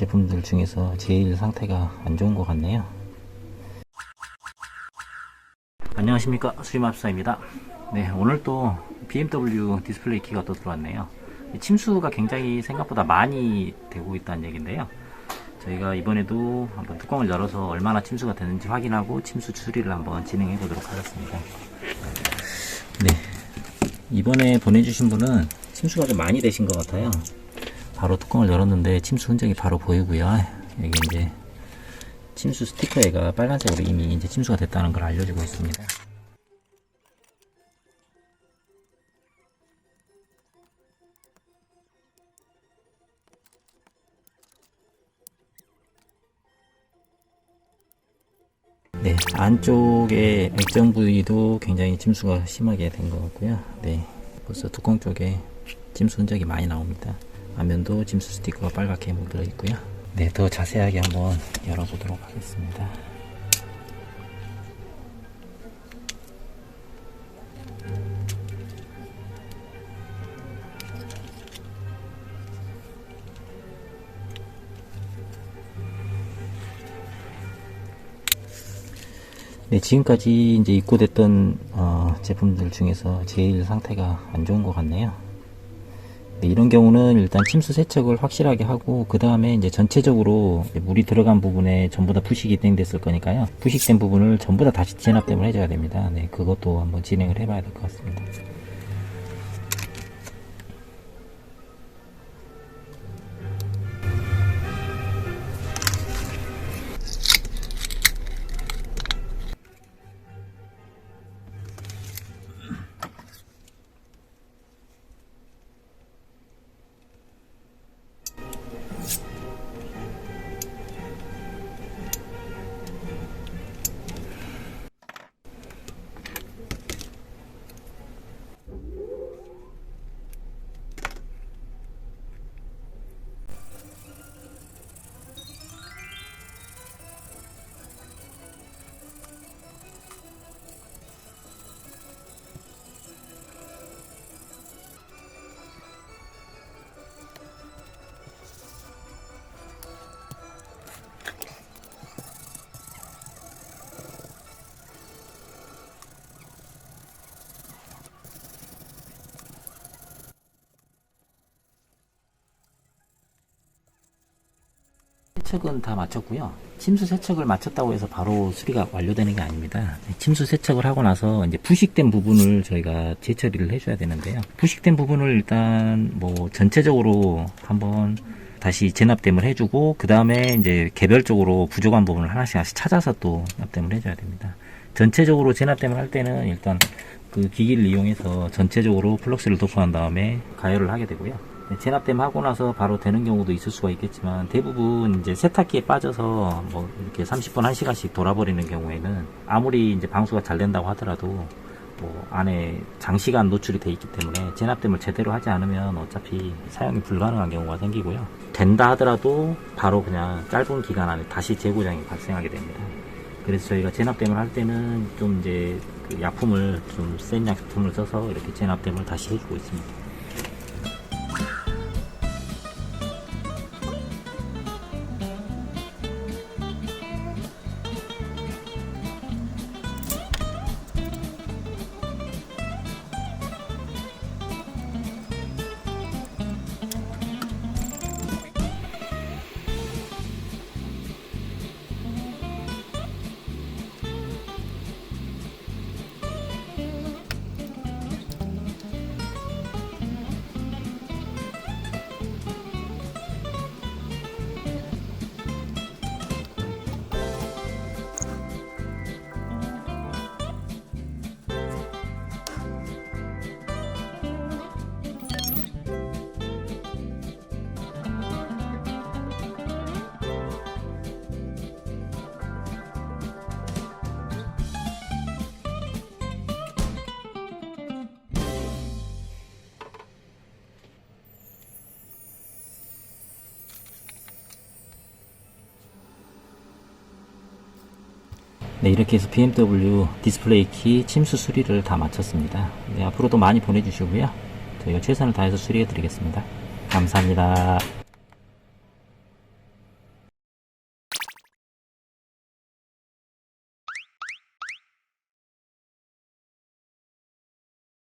제품들 중에서 제일 상태가 안 좋은 것 같네요. 안녕하십니까 수리마법사입니다. 네 오늘 또 BMW 디스플레이 키가 또 들어왔네요. 이 침수가 굉장히 생각보다 많이 되고 있다는 얘기인데요. 저희가 이번에도 한번 뚜껑을 열어서 얼마나 침수가 되는지 확인하고 침수 추리를 한번 진행해 보도록 하겠습니다. 네 이번에 보내주신 분은 침수가 좀 많이 되신 것 같아요. 바로 뚜껑을 열었는데 침수 흔적이 바로 보이고요. 여기 이제 침수 스티커에가 빨간색으로 이미 이제 침수가 됐다는 걸 알려주고 있습니다. 네, 안쪽에 액정 부위도 굉장히 침수가 심하게 된 것 같고요. 네, 벌써 뚜껑 쪽에 침수 흔적이 많이 나옵니다. 앞면도 침수 스티커가 빨갛게 묻어 있고요. 네, 더 자세하게 한번 열어보도록 하겠습니다. 네, 지금까지 이제 입고됐던 어, 제품들 중에서 제일 상태가 안 좋은 것 같네요. 네, 이런 경우는 일단 침수 세척을 확실하게 하고 그 다음에 이제 전체적으로 물이 들어간 부분에 전부 다 부식이 진행됐을 거니까요. 부식된 부분을 전부 다 다시 진압됨을 해줘야 됩니다. 네, 그것도 한번 진행을 해봐야 될 것 같습니다. 세척은 다 마쳤고요. 침수 세척을 마쳤다고 해서 바로 수리가 완료되는 게 아닙니다. 침수 세척을 하고 나서 이제 부식된 부분을 저희가 재처리를 해줘야 되는데요. 부식된 부분을 일단 뭐 전체적으로 한번 다시 재납됨을 해주고 그 다음에 이제 개별적으로 부족한 부분을 하나씩 하나씩 찾아서 또 납땜을 해줘야 됩니다. 전체적으로 재납땜을 할 때는 일단 그 기기를 이용해서 전체적으로 플럭스를 도포한 다음에 가열을 하게 되고요. 네, 재납땜 하고 나서 바로 되는 경우도 있을 수가 있겠지만 대부분 이제 세탁기에 빠져서 뭐 이렇게 30분 1시간씩 돌아버리는 경우에는 아무리 이제 방수가 잘 된다고 하더라도 뭐 안에 장시간 노출이 돼 있기 때문에 재납땜을 제대로 하지 않으면 어차피 사용이 불가능한 경우가 생기고요. 된다 하더라도 바로 그냥 짧은 기간 안에 다시 재고장이 발생하게 됩니다. 그래서 저희가 재납땜을 할 때는 좀 이제 그 약품을 좀 센 약품을 써서 이렇게 재납땜을 다시 해주고 있습니다. 네, 이렇게 해서 BMW 디스플레이 키 침수 수리를 다 마쳤습니다. 네, 앞으로도 많이 보내주시고요. 저희가 최선을 다해서 수리해 드리겠습니다. 감사합니다.